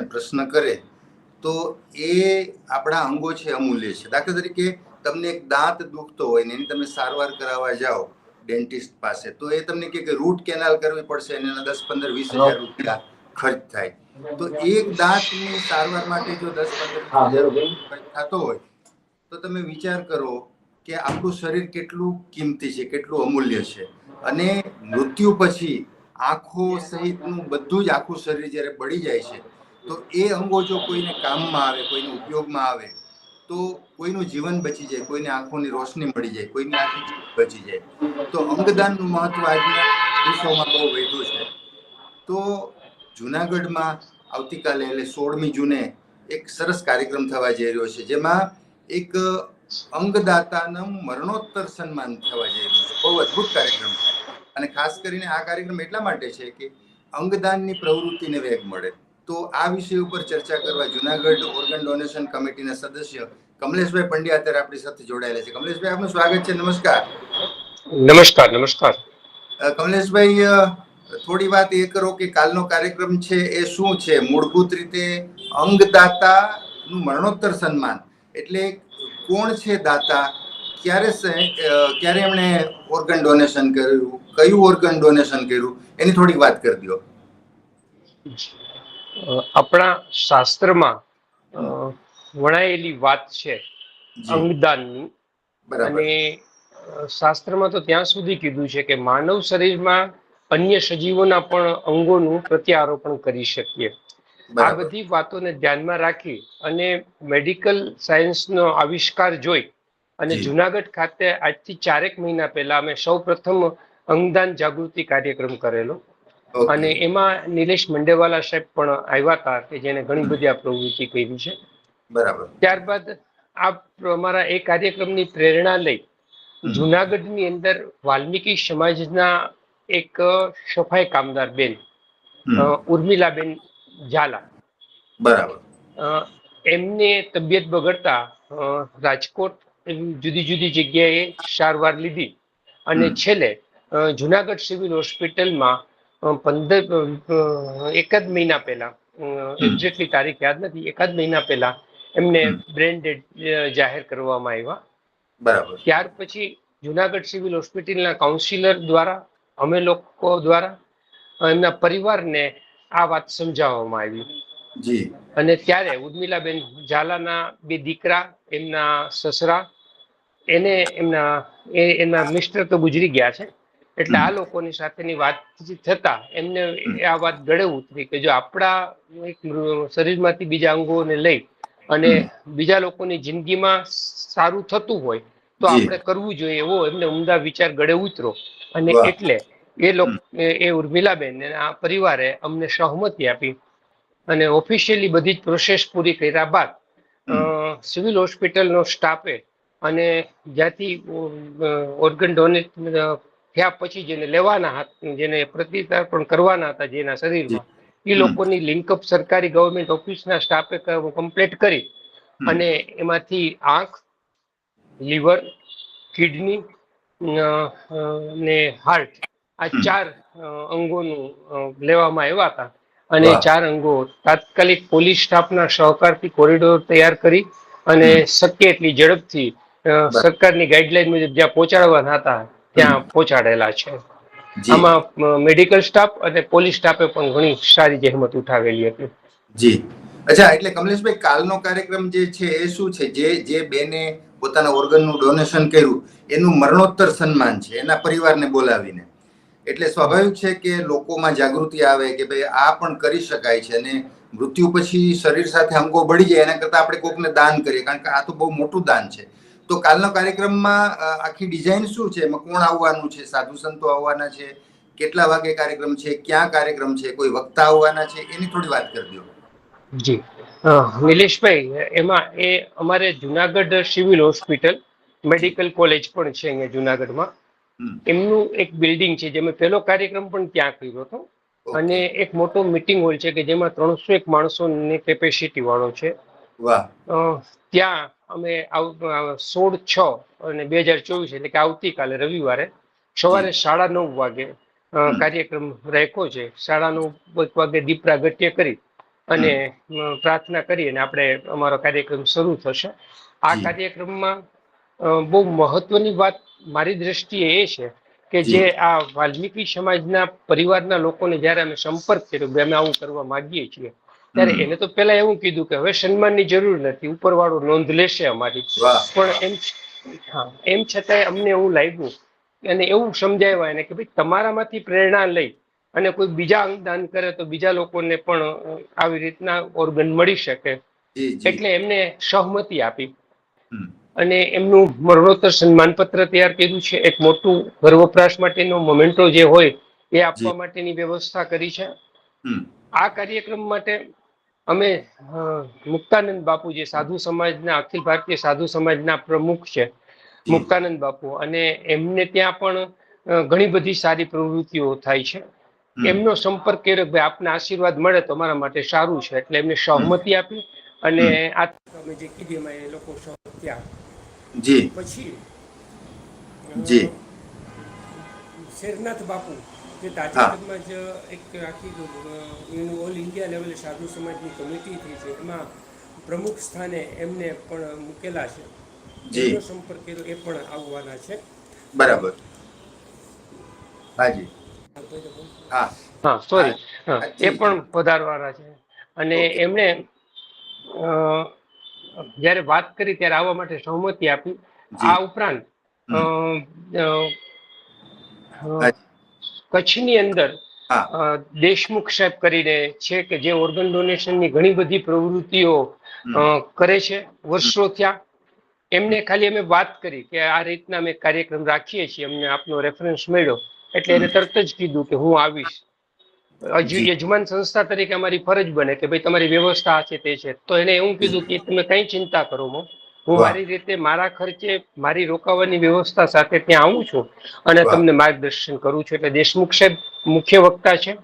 આપણને પ્રશ્ન કરે તો એ આપણા અંગો છે અમૂલ્ય છે. દાખલા તરીકે તમને એક દાંત દુખતો હોય ને એની તમે સારવાર કરાવવા જાઓ ડેન્ટિસ્ટ પાસે તો એ તમને કહે કે રૂટ કેનાલ કરવી પડશે અને એના દસ પંદર વીસ હજાર રૂપિયા ખર્ચ થાય. તો એક દાંતની સારવાર માટે જો દસ પંદર હજાર રૂપિયા ખર્ચ થતો હોય તો તમે વિચાર કરો કે આપણું શરીર કેટલું કિંમતી છે કેટલું અમૂલ્ય છે. અને મૃત્યુ પછી આંખો સહિતનું બધું જ આખું શરીર જ્યારે બળી જાય છે તો એ અંગો જો કોઈને કામમાં આવે, કોઈને ઉપયોગમાં આવે, તો કોઈનું જીવન બચી જાય, કોઈને આંખોની રોશની મળી જાય, કોઈની આંખી બચી જાય. તો અંગદાનનું મહત્વ આજના દિવસોમાં બહુ વધ્યું છે. તો જુનાગઢમાં આવતીકાલે, એટલે સોળમી જૂને એક સરસ કાર્યક્રમ થવા જઈ રહ્યો છે, જેમાં એક અંગદાતાનું મરણોત્તર સન્માન થવા જઈ રહ્યું છે. બહુ અદ્ભુત કાર્યક્રમ છે. અને ખાસ કરીને આ કાર્યક્રમ એટલા માટે છે કે અંગદાનની પ્રવૃત્તિને વેગ મળે. તો આ વિષય ઉપર ચર્ચા કરવા જુનાગઢ ઓર્ગન ડોનેશન કમિટીના સદસ્ય કમલેશભાઈ પંડ્યા અત્યારે આપણી સાથે જોડાયેલા છે. કમલેશભાઈ આપનું સ્વાગત છે. નમસ્કાર. નમસ્કાર નમસ્કાર. કમલેશભાઈ થોડી વાત એ કરો કે કાલનો કાર્યક્રમ છે એ શું છે? મૂળભૂત રીતે અંગદાતાનું મરણોત્તર સન્માન. એટલે કોણ છે દાતા? ક્યારે ક્યારે એમણે ઓર્ગન ડોનેશન કર્યું? કયું ઓર્ગન ડોનેશન કર્યું? એની થોડીક વાત કરી દો. આપણા શાસ્ત્રમાં વણાયેલી વાત છે અંગદાનની. અને શાસ્ત્રમાં તો ત્યાં સુધી કીધું છે કે માનવ શરીરમાં અન્ય સજીવોના પણ અંગોનું પ્રત્યારોપણ કરી શકીએ. આ બધી વાતોને ધ્યાનમાં રાખી અને મેડિકલ સાયન્સનો આવિષ્કાર જોઈ અને જુનાગઢ ખાતે આજથી ચારેક મહિના પહેલા અમે સૌ પ્રથમ અંગદાન જાગૃતિ કાર્યક્રમ કરેલો. અને એમાં નિલેશ મંડેવાલા સાહેબ પણ આવ્યા હતા કે જેને ઘણી બધી આ પ્રવૃત્તિ કરી છે. બરાબર. ત્યારબાદ આ અમારા એ કાર્યક્રમની પ્રેરણા લઈ જુનાગઢની અંદર વાલ્મીકી સમાજના એક સફાઈ કામદાર બેન ઉર્મિલાબેન ઝાલા. બરાબર. એમને તબિયત બગડતા રાજકોટ એવી જુદી જુદી જગ્યાએ સારવાર લીધી અને છેલ્લે જુનાગઢ સિવિલ હોસ્પિટલમાં પંદર એક એકાદ મહિના પહેલા એક્ઝેક્ટલી તારીખ યાદ નથી એકાદ મહિના પહેલા એમને. બ્રેન ડેડ જાહેર કરવામાં આવ્યા. બરાબર. ત્યાર પછી જુનાગઢ સિવિલ હોસ્પિટલના કાઉન્સિલર દ્વારા અમે લોકો દ્વારા એમના પરિવારને આ વાત સમજાવવામાં આવી. જી. અને ત્યારે ઉર્મિલાબેન ઝાલાના બે દીકરા એમના સસરા એને એમના એ એમના મિસ્ટર તો ગુજરી ગયા છે. એટલે આ લોકોની સાથેની વાતચીત થતા એમને આ વાત ગળે ઉતરી કે જો આપણા એક શરીરમાંથી બીજા અંગોને લઈ અને બીજા લોકોની જિંદગીમાં સારું થતું હોય તો આપણે કરવું જોઈએ એવો એમને ઉમદા વિચાર ગળે ઉતરો. અને એટલે એ લોકો એ ઉર્મિલાબેન આ પરિવારે અમને સહમતી આપી અને ઓફિશિયલી બધી જ પ્રોસેસ પૂરી કર્યા બાદ સિવિલ હોસ્પિટલનો સ્ટાફે અને જ્યાંથી ઓર્ગન ડોનેટ થયા પછી જેને લેવાના હતા જેને પ્રતિકારપણ કરવાના હતા જેના શરીરમાં એ લોકોની લિંકઅપ સરકારી ગવર્મેન્ટ ઓફિસના સ્ટાફે કમ્પ્લીટ કરી. અને એમાંથી આંખ લીવર કિડની ને હાર્ટ આ ચાર અંગોનું લેવામાં આવ્યા હતા. અને ચાર અંગો તાત્કાલિક પોલીસ સ્ટાફના સહકારથી કોરિડોર તૈયાર કરી અને શક્ય એટલી ઝડપથી સરકારની ગાઈડલાઈન મુજબ જ્યાં પહોંચાડવાના હતા ત્યાં પહોંચાડેલા છે. આમાં મેડિકલ સ્ટાફ અને પોલીસ સ્ટાફે પણ ઘણી સારી જહેમત ઉઠાવેલી હતી. જી. અચ્છા એટલે કમલેશભાઈ કાલનો કાર્યક્રમ જે છે એ શું છે? જે જે બેને પોતાના ઓર્ગનનું ડોનેશન કર્યું એનું મરણોત્તર સન્માન છે એના પરિવારને બોલાવીને. એટલે સ્વાભાવિક છે કે લોકોમાં જાગૃતિ આવે કે ભાઈ આ પણ કરી શકાય છે અને મૃત્યુ પછી શરીર સાથે અંગો બળી જાય એના કરતાં આપણે કોકને દાન કરીએ કારણ કે આ તો બહુ મોટું દાન છે. તો કાલના કાર્યક્રમમાં આખી ડિઝાઇન શું છે? એમાં કોણ આવવાનું છે સાધુ સંતો આવવાના છે કેટલા વાગે કાર્યક્રમ છે ક્યાં કાર્યક્રમ છે કોઈ વક્તા આવવાના છે એની થોડી વાત કરી દો. જી. નિલેશભાઈ એમાં એ અમારે Junagadh civil hospital medical college પણ છે અહીંયા જુનાગઢમાં. એમનું એક બિલ્ડિંગ છે જે મેં પહેલો કાર્યક્રમ પણ ત્યાં કર્યો હતો. અને એક મોટો મિટિંગ હોલ છે કે જેમાં ત્રણસો એક માણસોની કેપેસિટી વાળો છે. વાહ. ત્યાં અમે આવ- સોળ છ અને બે હજાર ચોવીસ એટલે કે આવતીકાલે રવિવારે સવારે સાડા નવ વાગે કાર્યક્રમ રાખ્યો છે. સાડા નવ વાગે દીપ પ્રાગટ્ય કરી અને પ્રાર્થના કરી અને આપણે અમારો કાર્યક્રમ શરૂ થશે. આ કાર્યક્રમમાં બહુ મહત્વની વાત મારી દ્રષ્ટિએ એ છે કે જે આ વાલ્મીકી સમાજના પરિવારના લોકોને જ્યારે અમે સંપર્ક કર્યો અમે આવું કરવા માંગીએ છીએ ત્યારે એને તો પેલા એવું કીધું કે હવે સન્માનની જરૂર નથી ઉપરવાળો નોંધ લેશે અમારી. પણ એમ હા એમ છતાંય અમને એવું લાગ્યું અને એવું સમજાવ્યા એને કે ભાઈ તમારામાંથી પ્રેરણા લઈ અને કોઈ બીજા અંગદાન કરે તો બીજા લોકોને પણ આવી રીતના ઓર્ગન મળી શકે. એટલે એમને સહમતિ આપી. અને એમનું મરણોત્તર સન્માન પત્ર તૈયાર કર્યું છે. એક મોટું ઘર વપરાશ માટેનો મોમેન્ટો જે હોય એ આપવા માટેની વ્યવસ્થા કરી છે. આ કાર્યક્રમ માટે અમે મુક્તાનંદ બાપુ જે સાધુ સમાજના અખિલ ભારતીય સાધુ સમાજના પ્રમુખ છે મુક્તાનંદ બાપુ. અને એમને ત્યાં પણ ઘણી બધી સારી પ્રવૃત્તિઓ થાય છે. એમનો સંપર્ક કર્યો ભાઈ આપના આશીર્વાદ મળે તો મારા માટે સારું છે. એટલે એમને સહમતી આપી અને આ તમે જે કીધી એમાં એ લોકો સહમતી આપી. જી. પછી જી. શેરનાથ બાપુ. જે તાજેતરમાં જ એક આખી એનું ઓલ ઇન્ડિયા લેવલે સાધુ સમાજની કમિટી થઈ છે. એમાં પ્રમુખ સ્થાને એમને પણ મૂકેલા છે. જી. સંપર્ક કર્યો એ પણ આવવાના છે. બરાબર. હાજી. હા. હા સોરી એ પણ પધારવાના છે. અને એમણે અ, જ્યારે વાત કરી ત્યારે આવવા માટે સહમતિ આપી. આ ઉપરાંત. કચ્છની અંદર દેશમુખ સાહેબ કરીને છે કે જે ઓર્ગન ડોનેશનની ઘણી બધી પ્રવૃત્તિઓ કરે છે વર્ષો થયા. એમને ખાલી અમે વાત કરી કે આ રીતના અમે કાર્યક્રમ રાખીએ છીએ અમને આપનો રેફરન્સ મળ્યો. એટલે એને તરત જ કીધું કે હું આવીશ. યજમાન સંસ્થા તરીકે અમારી ફરજ બને કે ભાઈ તમારી વ્યવસ્થા છે તે છે. તો એને એવું કીધું કે તમે કઈ ચિંતા કરો મો હું મારી રીતે મારા ખર્ચે મારી રોકાવાની વ્યવસ્થા સાથે ત્યાં આવું છું અને તમને માર્ગદર્શન કરું છું. એટલે દેશમુખ સાહેબ મુખ્ય વક્તા છે.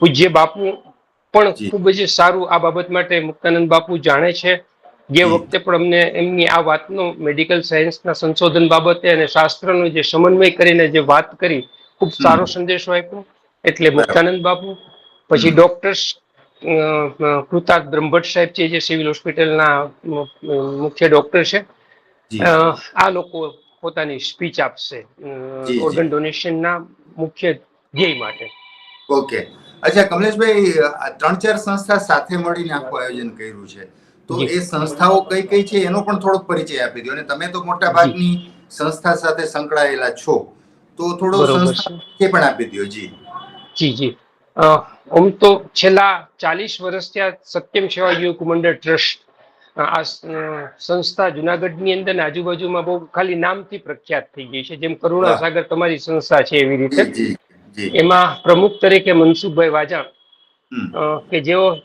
પૂજ્ય બાપુ પણ ખૂબ જ સારું આ બાબત માટે મુક્તાનંદ બાપુ જાણે છે. જે વખતે પણ અમને એમની આ વાતનો મેડિકલ સાયન્સના સંશોધન બાબતે અને શાસ્ત્રનો જે સમન્વય કરીને જે વાત કરી ખૂબ સારો સંદેશો આપ્યો. એટલે મુક્તાનંદ બાપુ પછી ડોક્ટર્સ કૃતાર્થ બ્રહ્મભટ્ટ સાહેબ છે જે સિવિલ હોસ્પિટલના મુખ્ય ડોક્ટર છે. આ લોકો પોતાની સ્પીચ આપશે. ઓર્ગન ડોનેશનના મુખ્ય ધ્યેય માટે. ઓકે. અચ્છા કમલેશભાઈ ત્રણ ચાર સંસ્થા સાથે મળીને આખું આયોજન કર્યું છે. તો એ સંસ્થાઓ કઈ કઈ છે એનો પણ થોડોક પરિચય આપી દો. અને તમે તો મોટા ભાગની સંસ્થા સાથે સંકળાયેલા છો. તો થોડો સંસ્થા પણ આપી દો જી. જી જી. આમ તો છેલ્લા ચાલીસ વર્ષથી આ સત્યમ સેવા યુવક મંડળ ટ્રસ્ટ આ સંસ્થા જુનાગઢ જુનાગઢની અંદર આજુબાજુમાં બહુ ખાલી નામથી પ્રખ્યાત થઈ ગઈ છે. જેમ કરુણા સાગર તમારી સંસ્થા છે એવી રીતે. એમાં પ્રમુખ તરીકે મનસુખભાઈ વાજા અ, કે જેઓ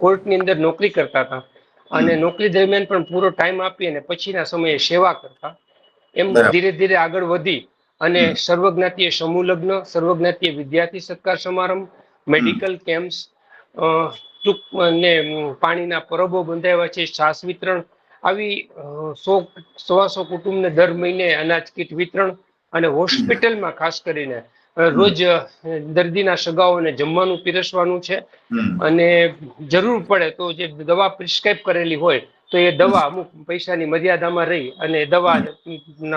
કોર્ટની અંદર નોકરી કરતા હતા. અને નોકરી દરમિયાન પણ પૂરો ટાઈમ આપી અને પછીના સમયે સેવા કરતા. એમ ધીરે ધીરે આગળ વધી અને સર્વજ્ઞાતીય સમૂહ લગ્ન સર્વજ્ઞાતીય વિદ્યાર્થી સત્કાર સમારંભ મેડિકલ કેમ્પ્સ ટૂંક અને પાણીના પરબો બંધાવ્યા છે છાસ વિતરણ આવી સો સવાસો કુટુંબને દર મહિને અનાજ કીટ વિતરણ અને હોસ્પિટલમાં ખાસ કરીને રોજ દર્દીના સગાઓને જમવાનું પીરસવાનું છે અને જરૂર પડે તો જે દવા પ્રિસ્ક્રાઇબ કરેલી હોય તો એ દવા અમુક પૈસાની મર્યાદામાં રહી અને દવા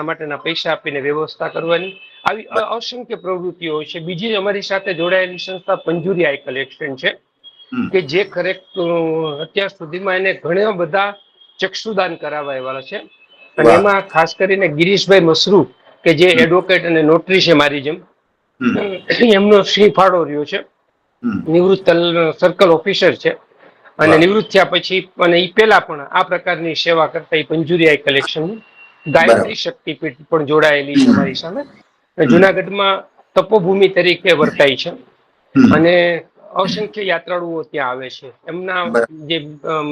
માટેના પૈસા આપીને વ્યવસ્થા કરવાની. આવી અસંખ્ય પ્રવૃત્તિઓ હોય છે. બીજી અમારી સાથે જોડાયેલી સંસ્થા પંજુરી આઈ કલેક્શન છે કે જે ખરેખર અત્યાર સુધીમાં એને ઘણા બધા ચક્ષુદાન કરાવવાવાળા છે. અને એમાં ખાસ કરીને ગિરીશભાઈ મસરૂ કે જે એડવોકેટ અને નોટરી છે મારી જેમ. એમનો સિંહ ફાળો રહ્યો છે. નિવૃત્ત સર્કલ ઓફિસર છે. અને. નિવૃત્ત થયા પછી અને એ પેલા પણ આ પ્રકારની સેવા કરતા એ પંજુરિયા કલેક્શન ગાયત્રી શક્તિપીઠ પણ જોડાયેલી છે મારી સામે. જુનાગઢમાં તપોભૂમિ તરીકે વર્તાય છે. અને અસંખ્ય યાત્રાળુઓ ત્યાં આવે છે. એમના જે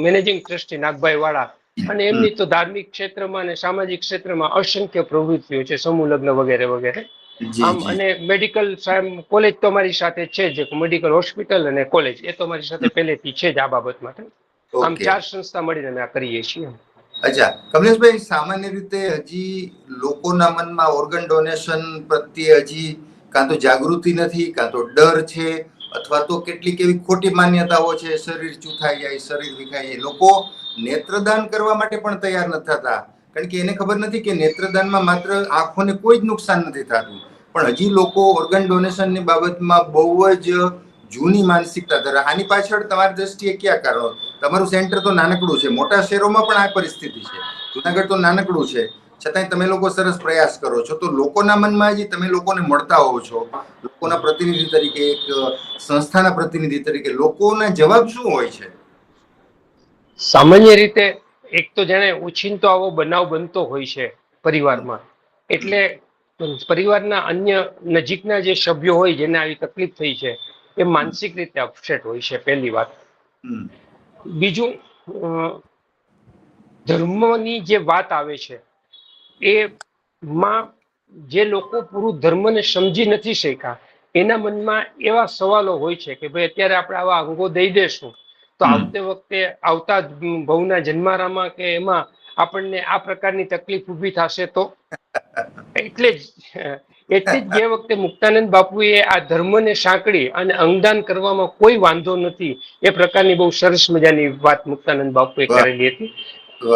મેનેજિંગ ટ્રસ્ટી નાગભાઈ વાળા અને એમની તો ધાર્મિક ક્ષેત્રમાં અને સામાજિક ક્ષેત્રમાં અસંખ્ય પ્રવૃત્તિઓ છે. સમૂહ લગ્ન વગેરે વગેરે. આમ અને મેડિકલ કોલેજ તો અમારી સાથે છે જ મેડિકલ હોસ્પિટલ અને કોલેજ એ તો અમારી સાથે પહેલેથી છે જ આ બાબત માટે. આમ ચાર સંસ્થા મળીને અમે આ કરીએ છીએ. અચ્છા. કમલેશભાઈ સામાન્ય રીતે હજી લોકોના મનમાં ઓર્ગન ડોનેશન પ્રત્યે હજી કાં તો જાગૃતિ નથી કાં તો ડર છે અથવા તો કેટલીક એવી ખોટી માન્યતાઓ છે શરીર ચૂથાઈ જાય શરીર વિખાઈ જાય. લોકો નેત્રદાન કરવા માટે પણ તૈયાર નથી થતા. કારણ કે એને ખબર નથી કે નેત્રદાનમાં માત્ર આંખોને કોઈ જ નુકસાન નથી થતું. પણ હજી લોકો ઓર્ગન ડોનેશનની બાબતમાં બહુ જ જૂની માનસિકતા ધરાવે. આની પાછળ તમારી દ્રષ્ટિએ કયા કારણો? તમારું સેન્ટર તો નાનકડું છે. મોટા શહેરોમાં પણ આ પરિસ્થિતિ છે. જુનાગઢ તો નાનકડું છે. છતાંય તમે લોકો સરસ પ્રયાસ કરો છો. તો લોકોના મનમાં હજી તમે લોકોને મળતા હોવ છો. લોકોના પ્રતિનિધિ તરીકે, એક સંસ્થાના પ્રતિનિધિ તરીકે લોકોના જવાબ શું હોય છે? સામાન્ય રીતે એક તો જાણે ઉછીનતો આવો બનાવ બનતો હોય છે પરિવારમાં. એટલે પરિવારના અન્ય નજીકના જે સભ્યો હોય જેને આવી તકલીફ થઈ છે એ માનસિક રીતે અપસેટ હોય છે પહેલી વાત. બીજું ધર્મની જે વાત આવે છે એ માં જે લોકો પૂરું ધર્મને સમજી નથી શક્યા એના મનમાં એવા સવાલો હોય છે કે ભાઈ અત્યારે આપણે આવા અંગો દઈ દેશું તો આવતે વખતે આવતા ભવના જન્મારામાં કે એમાં આપણને આ પ્રકારની તકલીફ ઊભી થશે તો? એટલે જ એટલે જ જે વખતે મુક્તાનંદ બાપુએ આ ધર્મને સાંકળી અને અંગદાન કરવામાં કોઈ વાંધો નથી. એ પ્રકારની બહુ સરસ મજાની વાત મુક્તાનંદ બાપુએ કરેલી હતી.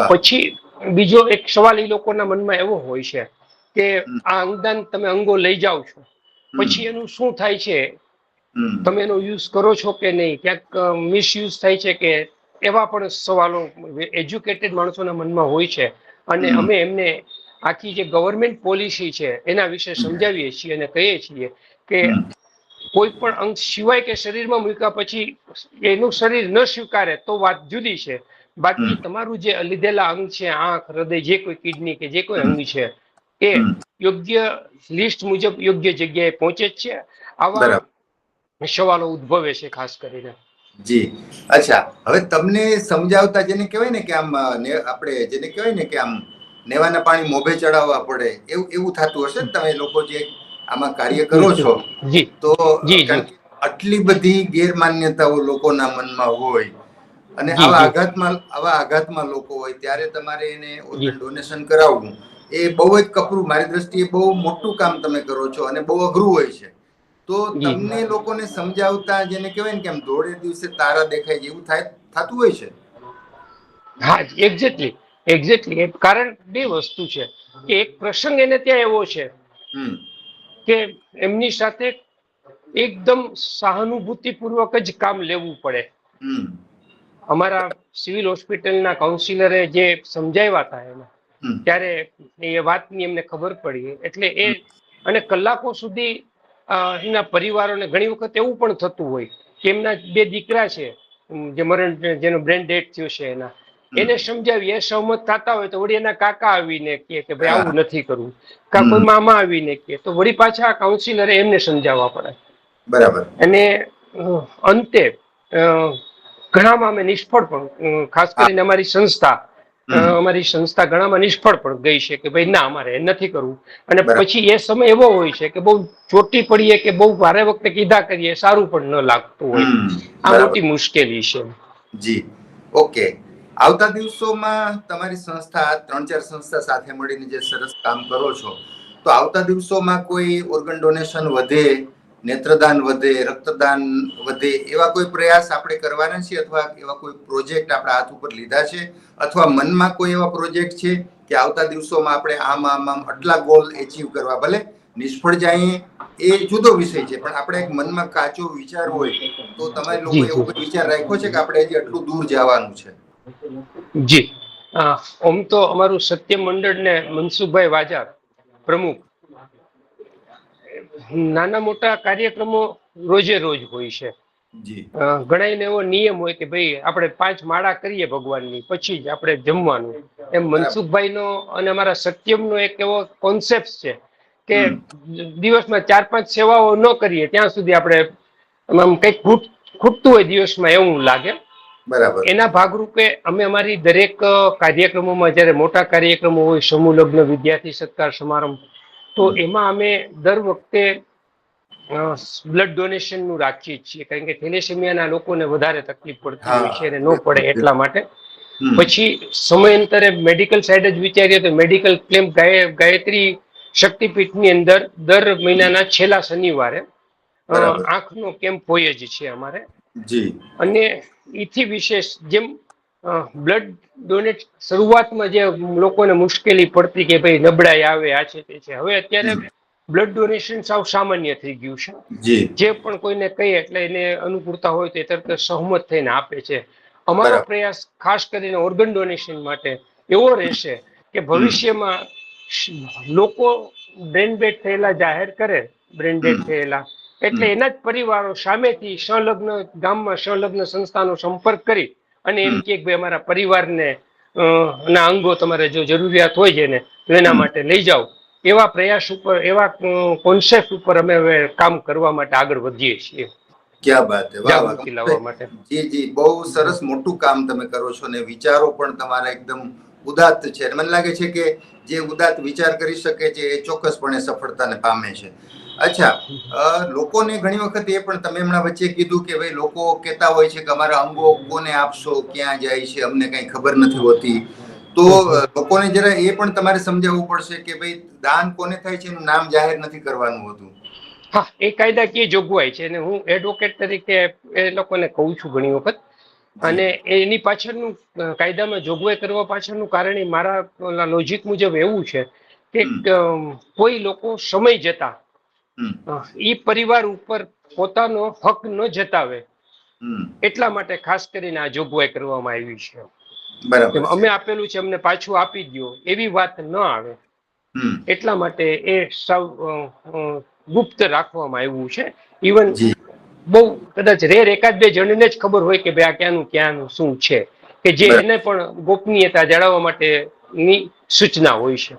પછી બીજો એક સવાલ એ લોકોના મનમાં એવો હોય છે કે આ અંગદાન તમે અંગો લઈ જાઓ છો. પછી એનું શું થાય છે? તમે એનો યુઝ કરો છો કે નહીં? ક્યાંક મિસયુઝ થાય છે કે એવા પણ સવાલો એજ્યુકેટેડ માણસોના મનમાં હોય છે. અને અમે એમને આખી જે ગવર્મેન્ટ પોલિસી છે એના વિશે સમજાવીએ છીએ અને કહીએ છીએ કે કોઈ પણ અંગ સિવાય કે શરીરમાં મૂક્યા પછી એનું શરીર ન સ્વીકારે તો વાત જુદી છે. બાકી તમારું જે લીધેલા અંગ છે આંખ હૃદય જે કોઈ કિડની કે જે કોઈ અંગ છે એ યોગ્ય લિસ્ટ મુજબ યોગ્ય જગ્યાએ પહોંચે છે. આવા. સવાલો ઉદ્ભવે છે ખાસ કરીને. જી. અચ્છા. હવે તમને સમજાવતા જેને કહેવાય ને કે આમ આપણે જેને કહેવાય ને કે આમ નેવાના પાણી મોભે ચડાવવા પડે એવું એવું થતું હશે ને તમે લોકો જે આમાં કાર્ય કરો છો? તો આટલી બધી ગેરમાન્યતાઓ લોકોના મનમાં હોય અને આવા. આઘાતમાં આવા આઘાતમાં લોકો હોય ત્યારે તમારે એને ઓર્ગન ડોનેશન કરાવવું. એ બહુ જ કપરું. મારી દ્રષ્ટિએ બહુ મોટું કામ તમે કરો છો અને બહુ અઘરું હોય છે. તો. તમને લોકોને સમજાવતા જેને કહેવાય ને કે આમ દોડે દિવસે તારા દેખાય એવું થાય થતું હોય છે? હા એક્ઝેક્ટલી એક્ઝેક્ટલી કારણ બે વસ્તુ છે. કે એક પ્રસંગ એને ત્યાં એવો છે કે એમની સાથે એકદમ સહાનુભૂતિપૂર્વક જ કામ લેવું પડે. અમારા સિવિલ હોસ્પિટલના કાઉન્સિલરે જે સમજાવ્યા હતા એને ત્યારે એ વાતની એમને ખબર પડી. એટલે એ અને કલાકો સુધી એના પરિવારોને ઘણી વખત એવું પણ થતું હોય કે એમના બે દીકરા છે જે મરણ જેનો બ્રેન ડેટ થયો છે એના. એને સમજાવી એ સહમત થતા હોય તો વળી એના કાકા આવીને કે કે ભાઈ આવું નથી કરવું. કા કોઈ મામા આવીને કે તો વળી પાછા કાઉન્સિલરે એમને સમજાવવા પડે. બરાબર. અને અંતે ઘણામાં અમે નિષ્ફળ પણ ખાસ કરીને અમારી સંસ્થા. અમારી સંસ્થા ઘણામાં નિષ્ફળ પણ ગઈ છે કે ભાઈ ના અમારે એ નથી કરવું. અને પછી એ સમય એવો હોય છે કે બહુ ચોટી પડીએ કે બહુ ભારે વખતે કીધા કરીએ સારું પણ ન લાગતું હોય. આ મોટી મુશ્કેલી છે. જી. ઓકે. આવતા દિવસોમાં તમારી સંસ્થા ત્રણ ચાર સંસ્થા સાથે મળીને જે સરસ કામ કરો છો તો આવતા દિવસોમાં કોઈ ઓર્ગન ડોનેશન વધે? નેત્રદાન વધે રક્તદાન વધે એવા કોઈ પ્રયાસ આપણે કરવાના છે અથવા એવા કોઈ પ્રોજેક્ટ આપણા હાથ ઉપર લીધા છે? અથવા મનમાં કોઈ એવા પ્રોજેક્ટ છે કે આવતા દિવસોમાં આપણે આમ આમ આમ આટલા ગોલ એચીવ કરવા? ભલે નિષ્ફળ જાય એ જુદો વિષય છે પણ આપણે એક મનમાં કાચો વિચાર હોય તો તમારે લોકો એવો કોઈ વિચાર રાખ્યો છે કે આપણે હજી આટલું દૂર જવાનું છે? જી. આમ તો અમારું સત્ય મંડળ ને મનસુખભાઈ વાજા પ્રમુખ નાના મોટા કાર્યક્રમો રોજે રોજ હોય છે. જી. એવો નિયમ હોય કે ભાઈ આપણે પાંચ માળા કરીએ ભગવાનની પછી જ આપણે જમવાનું. એમ મનસુખભાઈનો અને અમારા સત્યમનો એક એવો કોન્સેપ્ટ છે કે દિવસમાં ચાર પાંચ સેવાઓ ન કરીએ ત્યાં સુધી આપણે આમ કંઈક ખૂટ ખૂટતું હોય દિવસમાં એવું લાગે. બરાબર. એના ભાગરૂપે અમે અમારી દરેક કાર્યક્રમોમાં જ્યારે મોટા કાર્યક્રમો હોય સમૂહ લગ્ન વિદ્યાર્થી સત્કાર સમારંભ તો એમાં અમે દર વખતે બ્લડ ડોનેશનનું રાખીએ છીએ. કારણ કે થેલેસેમિયાના લોકોને વધારે તકલીફ પડતી હોય છે અને ન પડે એટલા માટે. પછી સમયાંતરે મેડિકલ સાઈડ જ વિચારીએ તો મેડિકલ ક્લેમ ગાયત્રી શક્તિપીઠની અંદર દર મહિનાના છેલ્લા શનિવારે આંખનો કેમ્પ હોય જ છે અમારે. અને એથી વિશેષ જેમ બ્લડ ડોનેટ શરૂઆતમાં જે લોકોને મુશ્કેલી પડતી કે ભાઈ નબળાઈ આવે આ છે તે છે. હવે અત્યારે બ્લડ ડોનેશન સાવ સામાન્ય થઈ ગયું છે. જે. પણ કોઈને કહીએ એટલે એને અનુકૂળતા હોય તો તરત સહમત થઈને આપે છે. અમારો પ્રયાસ ખાસ કરીને ઓર્ગન ડોનેશન માટે એવો રહેશે કે ભવિષ્યમાં લોકો બ્રેન ડેડ થયેલા જાહેર કરે બ્રેન ડેડ થયેલા એટલે એના જ પરિવારો સામેથી સંલગ્ન ગામમાં સંલગ્ન સંસ્થાનો સંપર્ક કરી અને એમ કે ભાઈ અમારા પરિવારને ના અંગો તમારે જો જરૂરિયાત હોય છે ને તો એના માટે લઈ જાઓ. એવા પ્રયાસ ઉપર એવા કોન્સેપ્ટ ઉપર અમે હવે કામ કરવા માટે આગળ વધીએ છીએ. ક્યાં હે? વાહ વાહ. જી જી બહુ સરસ મોટું કામ તમે કરો છો ને વિચારો પણ તમારા એકદમ ઉદાત્ત છે. મને લાગે છે કે જે ઉદાત્ત વિચાર કરી શકે છે એ ચોક્કસપણે સફળતાને પામે છે. અચ્છા લોકોને ઘણી વખત એ પણ તમે હમણાં વચ્ચે કીધું કે ભાઈ લોકો કહેતા હોય છે કે અમારા અંગો કોને આપશો ક્યાં જાય છે અમને કઈ ખબર નથી હોતી. તો લોકોને જરા એ પણ તમારે સમજાવવું પડશે કે ભાઈ દાન કોને થાય છે એનું નામ જાહેર નથી કરવાનું હોતું? હા એ કાયદાકીય જોગવાઈ છે અને હું એડવોકેટ તરીકે એ લોકોને કહું છું ઘણી વખત. અને એની પાછળનું કાયદામાં જોગવાઈ કરવા પાછળનું કારણ એ મારા લોજિક મુજબ એવું છે કે કોઈ લોકો સમય જતા એ પરિવાર ઉપર પોતાનો હક ન જતાવે. એટલા માટે ખાસ કરીને આ જોગવાઈ કરવામાં આવી છે. અમે આપેલું છે અમને પાછું આપી દો એવી વાત ન આવે. એટલા માટે એ સૌ ગુપ્ત રાખવામાં આવ્યું છે. ઇવન બહુ કદાચ રેર એકાદ બે જણને જ ખબર હોય કે ભાઈ આ ક્યાંનું ક્યાંનું શું છે. કે જે એને પણ ગોપનીયતા જાળવવા માટેની સૂચના હોય છે.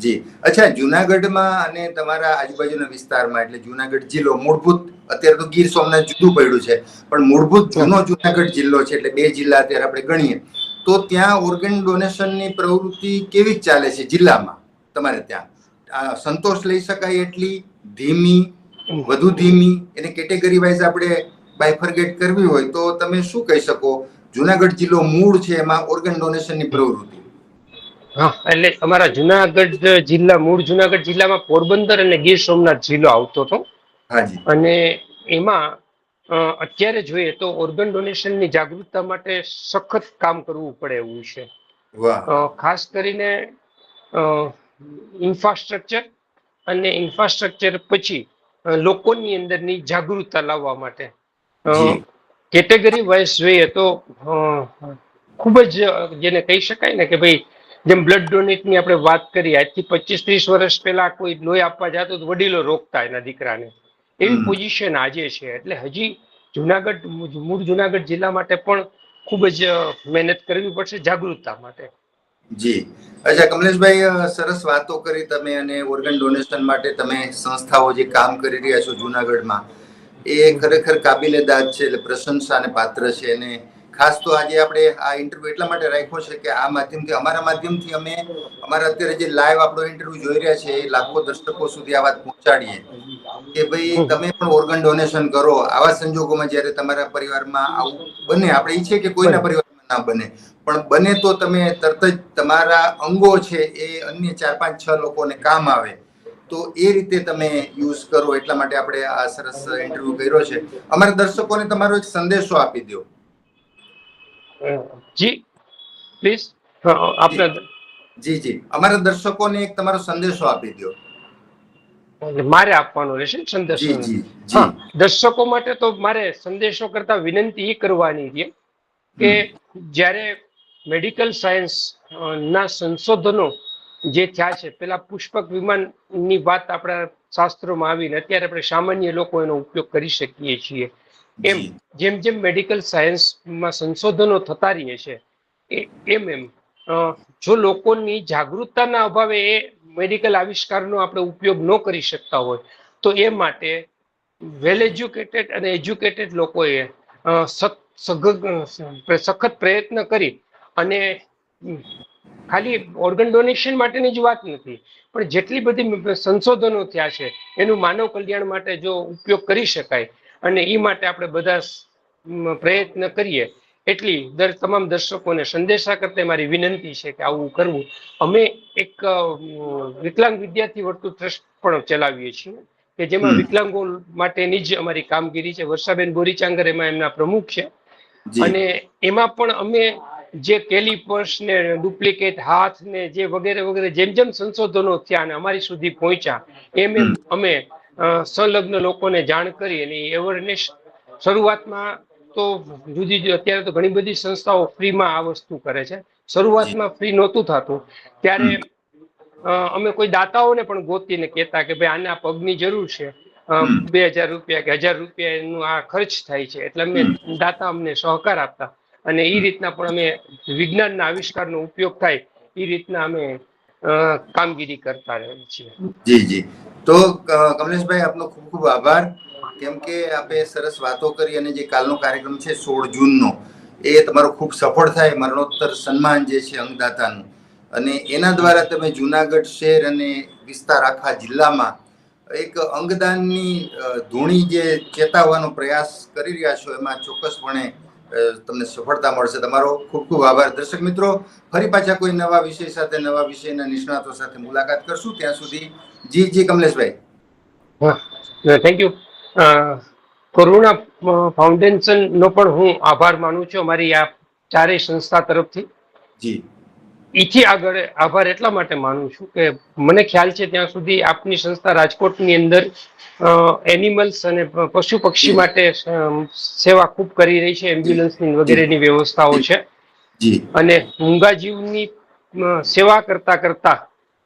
જી. અચ્છા, જુનાગઢમાં અને તમારા આજુબાજુના વિસ્તારમાં, એટલે જુનાગઢ જિલ્લો મૂળભૂત, અત્યારે તો ગીર સોમનાથ જુદું પડ્યું છે, પણ મૂળભૂત જૂનો જુનાગઢ જિલ્લો છે, એટલે બે જિલ્લા અત્યારે આપણે ગણીએ. તો ત્યાં ઓર્ગન ડોનેશનની પ્રવૃત્તિ કેવી ચાલે છે જિલ્લામાં? તમારે ત્યાં. સંતોષ લઈ શકાય એટલી, ધીમી, વધુ ધીમી, એને કેટેગરી વાઇઝ આપણે બાયફર્ગેટ કરવી હોય તો તમે શું કહી શકો? જુનાગઢ જિલ્લો મૂળ છે એમાં ઓર્ગન ડોનેશનની પ્રવૃત્તિ. એટલે અમારા જુનાગઢ જિલ્લા મૂળ જુનાગઢ જિલ્લામાં પોરબંદર અને ગીર સોમનાથ જિલ્લો આવતો હતો. અને એમાં અત્યારે જોઈએ તો ઓર્ગન ડોનેશનની જાગૃતતા માટે સખત કામ કરવું પડે એવું છે. ખાસ કરીને ઇન્ફ્રાસ્ટ્રક્ચર અને ઇન્ફ્રાસ્ટ્રક્ચર પછી લોકોની અંદરની જાગૃતતા લાવવા માટે. કેટેગરી વાઇઝ જોઈએ તો ખૂબ જ જેને કહી શકાય ને કે ભાઈ જેમ બ્લડ ડોનેટની આપણે વાત કરી આજથી પચીસ ત્રીસ વર્ષ પહેલા કોઈ લોહી આપવા જતો તો વડીલો રોકતા એના દીકરાને. એવી પોઝિશન આજે છે. એટલે હજી જુનાગઢ મૂળ જુનાગઢ જિલ્લા માટે પણ ખૂબ જ મહેનત કરવી પડશે જાગૃતતા માટે. જી. અચ્છા કમલેશભાઈ સરસ વાતો કરી તમે અને ઓર્ગન ડોનેશન માટે તમે સંસ્થાઓ જે કામ કરી રહ્યા છો જુનાગઢમાં એ ખરેખર કાબિલે દાદ છે એટલે પ્રશંસાને પાત્ર છે. અને ખાસ તો આજે આપણે આ ઇન્ટરવ્યુ એટલા માટે રાખ્યો છે કે આ માધ્યમથી અમારા માધ્યમથી અમે અમારા અત્યારે જે લાઈવ આપણો ઇન્ટરવ્યુ જોઈ રહ્યા છે એ લાખો દર્શકો સુધી આ વાત પહોંચાડીએ. કે ભાઈ તમે પણ ઓર્ગન ડોનેશન કરો. આવા સંજોગોમાં જ્યારે તમારા પરિવારમાં આવું બને આપણે ઈચ્છીએ કે કોઈના. પરિવારમાં ના બને. પણ બને તો તમે તરત જ તમારા અંગો છે એ અન્ય ચાર પાંચ છ લોકોને કામ આવે. તો એ રીતે તમે યુઝ કરો. એટલા માટે આપણે આ સરસ ઇન્ટરવ્યુ કર્યો છે. અમારા દર્શકોને તમારો એક સંદેશો આપી દો જી પ્લીઝ આપણે જી. જી અમારા દર્શકોને એક તમારો સંદેશો આપી દો મારે આપવાનો રહેશે સંદેશો? હા દર્શકો માટે તો મારે સંદેશો કરતા વિનંતી એ કરવાની છે કે જ્યારે મેડિકલ સાયન્સ ના સંશોધનો જે થયા છે પેલા પુષ્પક વિમાનની વાત આપણા શાસ્ત્રોમાં આવીને અત્યારે આપણે સામાન્ય લોકો એનો ઉપયોગ કરી શકીએ છીએ. એમ જેમ જેમ મેડિકલ સાયન્સમાં સંશોધનો થતા રહીએ છે એમ એમ. જો લોકોની જાગૃતતાના અભાવે એ મેડિકલ આવિષ્કારનો આપણે ઉપયોગ ન કરી શકતા હોય તો એ માટે વેલ એજ્યુકેટેડ અને એજ્યુકેટેડ લોકોએ સખત પ્રયત્ન કરી અને ખાલી ઓર્ગન ડોનેશન માટેની જ વાત નથી પણ જેટલી બધી સંશોધનો થયા છે એનું માનવ કલ્યાણ માટે જો ઉપયોગ કરી શકાય અને એ માટે આપણે બધા પ્રયત્ન કરીએ. એટલી દર તમામ દર્શકોને સંદેશા કરતા મારી વિનંતી છે કે આવું કરવું. અમે એક વિકલાંગ વિદ્યાર્થી વર્તુળ ટ્રસ્ટ પણ ચલાવીએ છીએ કે જેમાં વિકલાંગો માટેની જ અમારી કામગીરી છે. વર્ષાબેન બોરીચાંગર એમાં એમના પ્રમુખ છે. અને એમાં પણ અમે જે કેલિપર્સ ને ડુપ્લિકેટ હાથ ને જે વગેરે વગેરે જેમ જેમ સંશોધનો થયા અને અમારી સુધી પહોંચ્યા એમ એમ અમે સંલગ્ન લોકોને જાણ કરી અને એવરનેસ શરૂઆતમાં તો જુદી જુદી, અત્યારે તો ઘણી બધી સંસ્થાઓ ફ્રીમાં આ વસ્તુ કરે છે. શરૂઆતમાં ફ્રી નહોતું થતું. ત્યારે અમે કોઈ દાતાઓને પણ ગોતીને કહેતા કે ભાઈ આના પગની જરૂર છે. બે હજાર રૂપિયા કે હજાર રૂપિયા એનું આ ખર્ચ થાય છે. એટલે અમે દાતા અમને સહકાર આપતા. અને એ રીતના પણ અમે વિજ્ઞાનના આવિષ્કારનો ઉપયોગ થાય. એ રીતના અમે કામગીરી કરતા રહીએ છીએ જી જી. તો કમલેશભાઈ, આપનો ખૂબ ખૂબ આભાર. કેમ કે આપે સરસ વાતો કરી અને જે કાલનો કાર્યક્રમ છે સોળ જૂનનો, એ તમારો ખૂબ સફળ થાય, મરણોત્તર સન્માન જે છે અંગદાતાનું. અને એના દ્વારા તમે જુનાગઢ શહેર અને વિસ્તાર આખા જિલ્લામાં એક અંગદાનની ધૂણી જે ચેતાવવાનો પ્રયાસ કરી રહ્યા છો, એમાં ચોક્કસપણે તમને સફળતા મળશે. તમારો ખૂબ ખૂબ આભાર. દર્શક મિત્રો ફરી પાછા કોઈ નવા વિષય સાથે નવા વિષયના નિષ્ણાતો સાથે મુલાકાત કરશું. ત્યાં સુધી જી જી કમલેશભાઈ. થેન્ક યુ કરુણા ફાઉન્ડેશન નો પણ હું આભાર માનું છું. અમારી આ ચારેય સંસ્થા તરફથી. જી. ઈથી આગળ આભાર એટલા માટે માનું છું કે મને ખ્યાલ છે ત્યાં સુધી આપની સંસ્થા રાજકોટની અંદર એનિમલ્સ અને પશુ પક્ષી માટે સેવા ખૂબ કરી રહી છે એમ્બ્યુલન્સની વગેરેની વ્યવસ્થાઓ છે. અને મૂંગા જીવની સેવા કરતા કરતા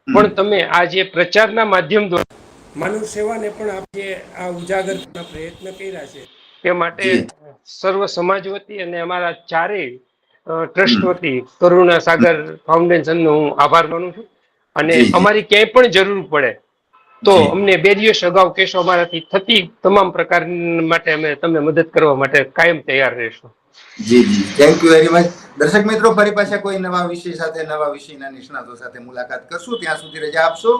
પણ તમે આ જે પ્રચારના માધ્યમ દ્વારા માનવ સેવાને પણ આપણે આ ઉજાગર કરવાના પ્રયત્ન કર્યા છે. તે માટે સર્વ સમાજ વતી અને અમારા ચારેય ટ્રસ્ટ વતી કરુણા સાગર ફાઉન્ડેશનનો હું આભાર માનું છું. અને. અમારી ક્યાંય પણ જરૂર પડે તો અમને બે દિવસ અગાઉ કેશો અમારાથી થતી તમામ પ્રકાર માટે અમે તમને મદદ કરવા માટે કાયમ તૈયાર રહેશું. જી જી. થેન્ક યુ વેરી મચ દર્શક મિત્રો ફરી પાછા કોઈ નવા વિષય સાથે નવા વિષયના નિષ્ણાતો સાથે મુલાકાત કરશું. ત્યાં સુધી રજા આપશો.